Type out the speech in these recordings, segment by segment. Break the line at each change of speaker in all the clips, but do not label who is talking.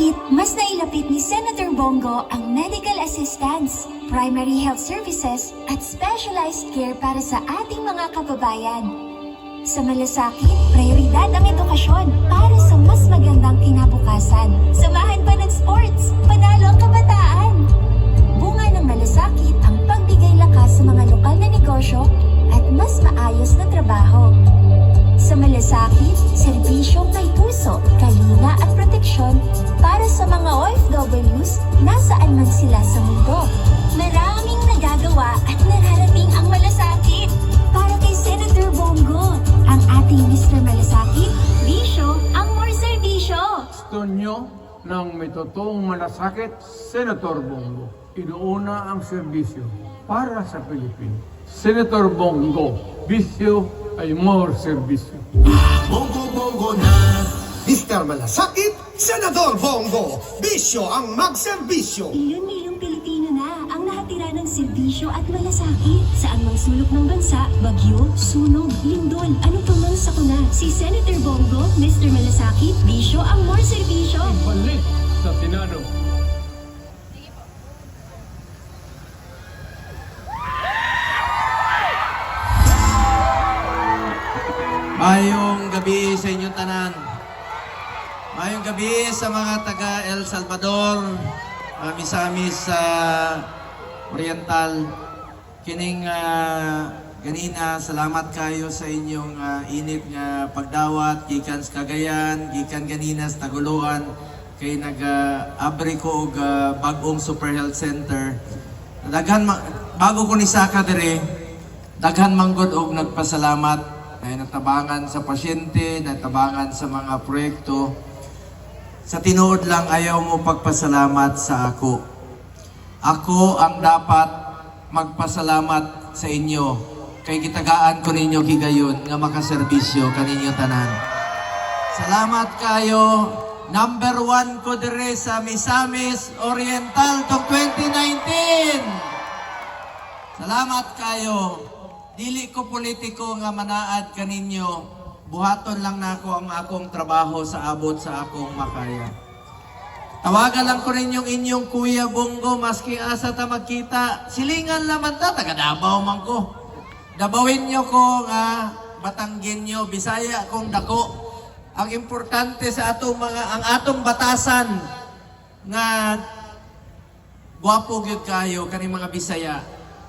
malasakit, mas nailapit ni Senator Bongo ang medical assistance, primary health services at specialized care para sa ating mga kababayan. Sa malasakit, prioridad ang edukasyon para sa mas magandang kinabukasan. Samahan pa ng sports, panalo ang kabataan! Bunga ng malasakit ang pagbigay lakas sa mga lokal na negosyo at mas maayos na trabaho.
Ng may totoong malasakit, Senator Bongo. Inuuna ang serbisyo para sa Pilipinas. Senator Bongo, bisyo ay more serbisyo.
Bongo Bongo na Mr. Malasakit, Senador Bongo Bisyo ang magserbisyo
Milyon-milyong Pilipino na ang nakatira ng serbisyo at malasakit. Sa anumang sulok ng bansa, bagyo, sunog, lindol, ano pa mang sakuna. Si Senator Bongo, Mr. Malasakit, bisyo ang more serbisyo.
Balik sa Senado.
Mayong gabi sa inyong tanan. Mayong gabi sa mga taga El Salvador, mga misamis sa Oriental. Kining ah, ganina, salamat kayo sa inyong ah, init nga pagdawat, gikan sa Cagayan, gikan ganina sa Taguluan, kay nag-abri ko og ah, bagong Super Health Center. Daghan bago ko ni Saka dire, daghan manggod og nagpasalamat ay natabangan sa pasyente, natabangan sa mga proyekto. Sa tinuod lang ayaw mo pagpasalamat sa ako. Ako ang dapat magpasalamat sa inyo. Kay gitagaan ko ninyo gigayon nga makaserbisyo kaninyo tanan. Salamat kayo. Number one ko dire sa Misamis Oriental to 2019. Salamat kayo. Dili ko politiko nga manaad kaninyo. Buhaton lang nako ang akong trabaho sa abot sa akong makaya. Tawagan lang ko rin yung inyong Kuya Bongo, maski asa ta magkita. Silingan laman ta, taga Davao man ko. Dabawin nyo ko nga, batanggin nyo, Bisaya kong dako. Ang importante sa atong mga, ang atong batasan, nga Gwapo gyud kayo kani mga Bisaya.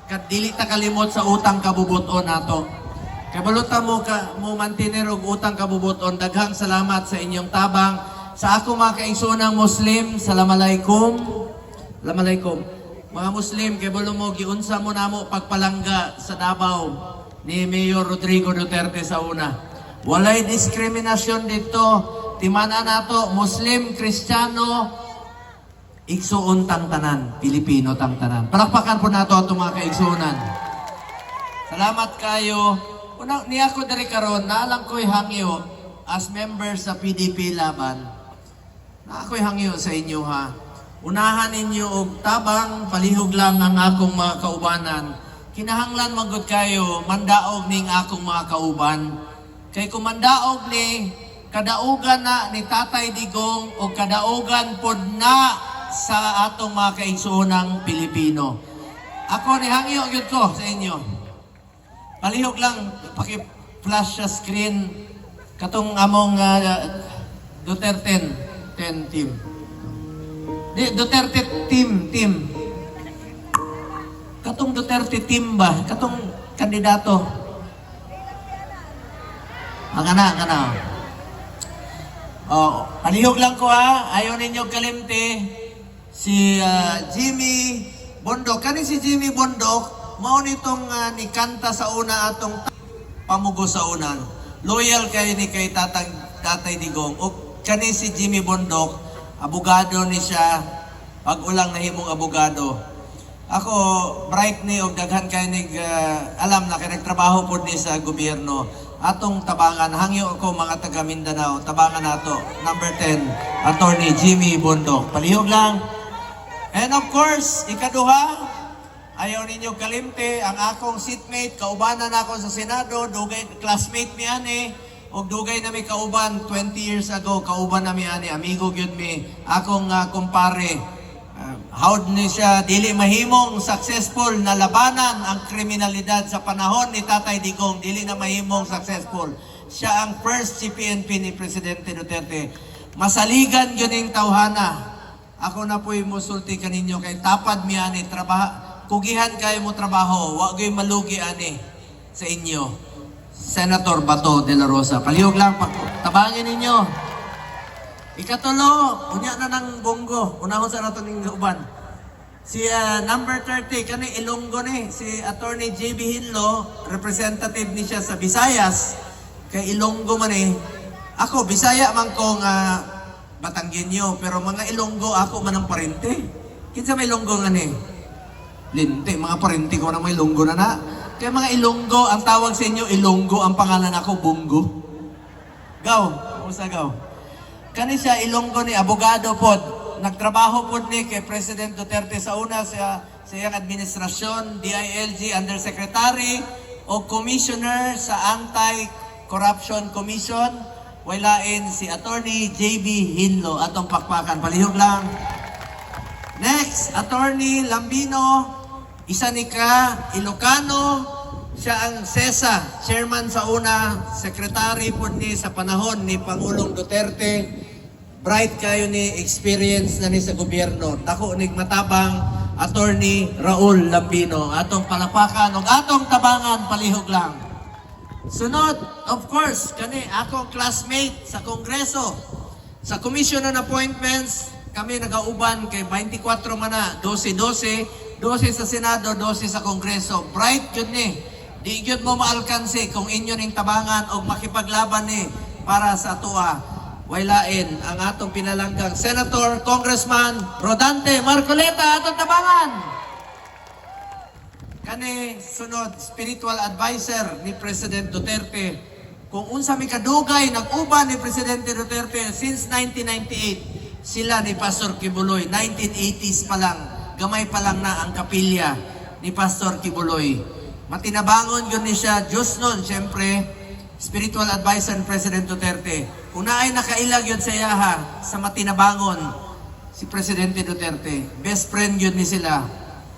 Kat dili ta kalimot sa utang kabubuton nato. Kabaluta mo ka mo mantiner og utang kabubuton. Daghang salamat sa inyong tabang. Sa ako mga kaigsoonang Muslim, salamalaikum. Salamalaikum. Mga Muslim, kabalo mo giunsa mo namo pagpalangga sa Davao ni Mayor Rodrigo Duterte sa una. Walay diskriminasyon dito. Timana nato Muslim, Kristiyano, Igsuon tang tanan, Pilipino tang tanan. Palakpakan po nato ang mga kaigsuonan. Salamat kayo. Una, niya ko dari karon, naalang ko'y hangyo as member sa PDP Laban. Na ako'y hangyo sa inyo ha. Unahan ninyo og tabang, palihog lang ang akong mga kaubanan. Kinahanglan magod kayo, mandaog ning akong mga kauban. Kay kumandaog ni kadaugan na ni Tatay Digong o kadaugan pod na sa atong mga kaigsuonang Pilipino. Ako ni hangyo gyud ko sa inyo. Palihog lang paki-flash sa screen katong among uh, Duterte 10 team. Di Duterte team team. Katong Duterte team ba? Katong kandidato. Ang ana, ang ana. Oh, palihog lang ko ha. Ayaw ninyo kalimti. Si ah, Jimmy Bondok. Kani si Jimmy Bondok, mao nitong ah, ni kanta sa una atong pamugo sa unan. Loyal kay ni kay tatang tatay Digong. O kani si Jimmy Bondok, abogado ni siya. Pag ulang nahimong abogado. Ako, bright ni og daghan kay nig ah, alam na kay nagtrabaho pod ni sa gobyerno. Atong tabangan hangyo ako mga taga Mindanao. Tabangan nato. Number 10, Attorney Jimmy Bondok. Palihog lang. And of course, ikaduha, ayaw ninyo kalimte ang akong seatmate, kaubanan ako sa Senado, dugay classmate mi ani, og dugay na mi kauban 20 years ago kauban na mi ani amigo gyud mi akong uh, kumpare. Uh, howd ni siya dili mahimong successful na labanan ang kriminalidad sa panahon ni Tatay Digong dili na mahimong successful. Siya ang first CPNP ni Presidente Duterte. Masaligan gyud ning tawhana. Ako na po'y musulti kaninyo kay tapad mi ani trabaho kugihan kayo mo trabaho wa gyud malugi ani sa inyo Senator Bato de la Rosa. Palihog lang, pa, tabangin ninyo. Ikatulo, unya na ng bonggo. Unahon sa nato ning uban. Si ah, number 30, kani Ilonggo ni, si Attorney JB Hinlo, representative ni siya sa Visayas. Kay Ilonggo man eh. Ako, Bisaya man kong uh, Batanggenyo, pero mga Ilonggo, ako man ang parente. Kinsa may Ilonggo nga ni? Linte, mga parente ko na may Ilonggo na na. Kaya mga Ilonggo, ang tawag sa inyo, Ilonggo, ang pangalan ako, Bungo. Gaw, kumusta gaw? Kani siya Ilonggo ni abogado pod. Nagtrabaho pod ni kay President Duterte sa una sa sa iyang administrasyon, DILG Undersecretary o Commissioner sa Anti-Corruption Commission. Walain si Attorney JB Hinlo. Atong pakpakan. Palihog lang. Next, Attorney Lambino, isa ni ka, Ilocano, siya ang SESA, chairman sa una, secretary po ni sa panahon ni Pangulong Duterte. Bright kayo ni experience na ni sa gobyerno. Dako nig matabang Attorney Raul Lambino. Atong palapakan ug atong tabangan palihog lang. Sunod, of course, kani akong classmate sa Kongreso. Sa Commission on Appointments, kami nagauban kay 24 man na, 12-12, 12 sa Senado, 12 sa Kongreso. Bright yun ni. Di yun mo maalkansi kung inyo ning tabangan o makipaglaban ni para sa tuwa. Wailain ang atong pinalanggang Senator, Congressman Rodante Marcoleta, atong tabangan. Kani sunod spiritual advisor ni President Duterte kung unsa mi kadugay nag-uban ni Presidente Duterte since 1998 sila ni Pastor Kibuloy 1980s pa lang gamay pa lang na ang kapilya ni Pastor Kibuloy matinabangon yun ni siya Diyos nun syempre spiritual advisor ni President Duterte kung naay nakailag yun sa iyaha sa matinabangon si Presidente Duterte best friend yun ni sila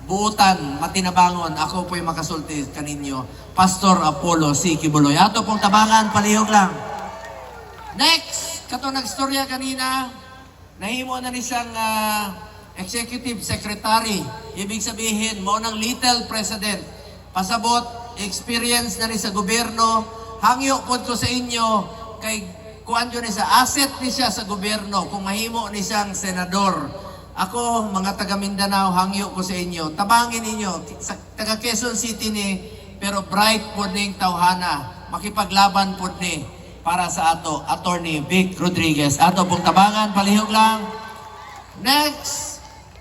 buutan, matinabangon, ako po'y makasulti kaninyo, Pastor Apollo C. Kibuloy. Ato pong tabangan, palihog lang. Next, kato nagstorya kanina, nahimo na ni siyang ah, executive secretary. Ibig sabihin, mo ng little president. Pasabot, experience na ni sa gobyerno, hangyo po ko sa inyo, kay kuan ni sa asset ni siya sa gobyerno, kung mahimo ni siyang senador. Ako, mga taga Mindanao, hangyo ko sa inyo. Tabangin ninyo, sa taga Quezon City ni, pero bright po ning tawhana. Makipaglaban po ni para sa ato, Attorney Vic Rodriguez. Ato pong tabangan, palihog lang. Next,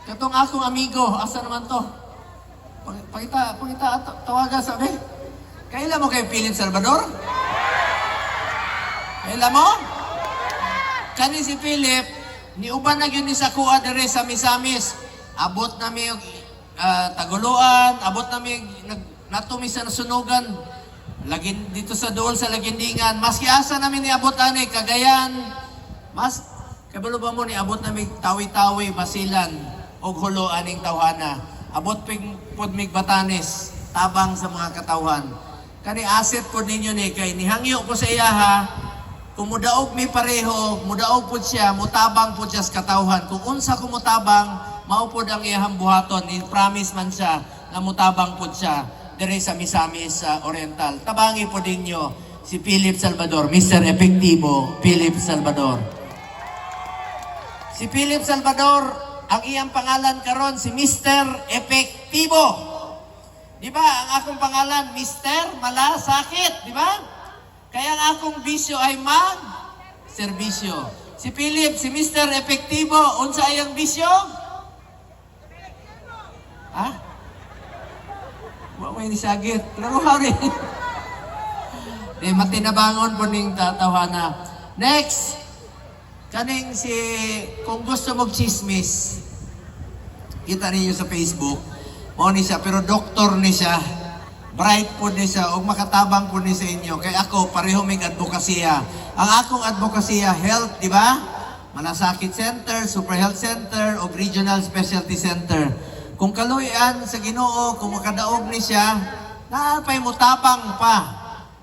katong akong amigo, asa naman to? Pakita, pakita, ato, tawaga sabi. Kailan mo kay Philip Salvador? Kailan mo? Kani si Philip, ni uban na yun ni sa kuha dere sa Misamis. Abot na og ah, taguluan, abot na mi nag natumi sa nasunugan. Lagin dito sa dool sa Lagindingan. Maski asa namin ni abot ani Cagayan. Mas kabalo ba mo ni abot na mi tawi-tawi basilan og hulo aning tawhana. Abot pig pod mig Batanes tabang sa mga katawhan. Kani asset pod ninyo ni kay nihangyo ko sa iyaha kung mudaog mi pareho, mudaog pud siya, mutabang pud siya sa katawhan. Kung unsa ko mutabang, mao pud ang iyang buhaton. Ni promise man siya na mutabang pud siya diri sa Misamis sa Oriental. Tabangi po ninyo si Philip Salvador, Mr. Efectivo Philip Salvador. Si Philip Salvador, ang iyang pangalan karon si Mr. Efectivo. Di ba? Ang akong pangalan, Mr. Malasakit. Di ba? Kaya ang akong bisyo ay mag serbisyo. Si Philip, si Mr. Efectivo, unsa ayang bisyo? Ha? Wa may nisagit. Laro rin. Di matinabangon po ning tatawana. Next, kaning si, kung gusto mong chismis, kita ninyo sa Facebook, mo ni siya, pero doktor ni siya. bright po ni siya, ug makatabang po ni sa inyo. Kay ako, pareho may advokasya. Ang akong advokasya, health, di ba? Malasakit Center, Super Health Center, o Regional Specialty Center. Kung kaluyan sa ginoo, kung makadaog ni siya, naapay mo tapang pa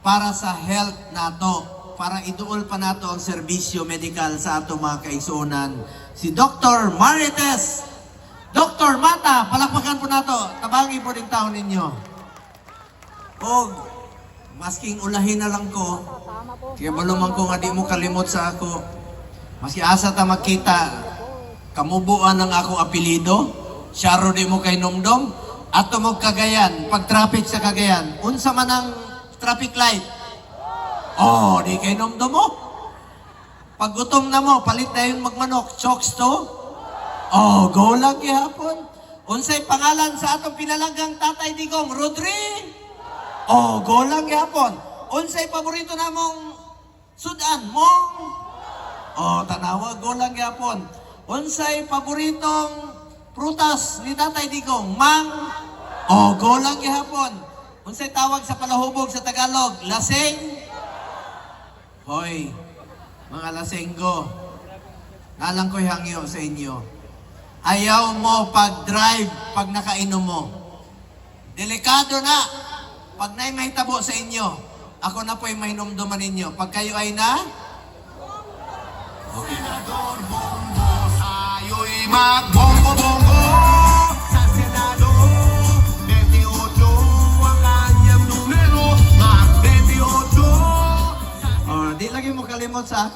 para sa health nato, para iduol pa nato ang serbisyo medikal sa ato mga kaigsuonan. Si Dr. Marites, Dr. Mata, palakpakan po nato, tabangi po din taon ninyo. Og, masking ulahin na lang ko, kaya balumang ko nga di mo kalimot sa ako, maski asa ta makita, kamubuan ng akong apelido, Syaro di mo kay Nomdom, ato mo kagayan, pag traffic sa kagayan, unsa man ang traffic light, oh, di kay Nomdom mo. Pag gutom na mo, palit na yung magmanok, chokes to, oh, go lang gihapon. Unsay pangalan sa atong pinalanggang tatay digong, Rodri? Oh, go lang gihapon. Unsay paborito namong sudan, mong? Oh, tanawa, go lang gihapon. Unsay paboritong prutas ni Tatay Digong, mang? Oh, go lang gihapon. Unsay tawag sa palahubog sa Tagalog, laseng? Hoy, mga lasenggo, nalang ko'y hangyo sa inyo. Ayaw mo pag-drive pag nakainom mo. Delikado na. Pag na'y may tabo sa inyo, ako na po'y may numduman ninyo. Pag kayo ay na,
Tayo'y magbonggo-bongo sa Senado 28 ang kanyang numero Mag 28
oh, di lagi mo kalimot sa ako.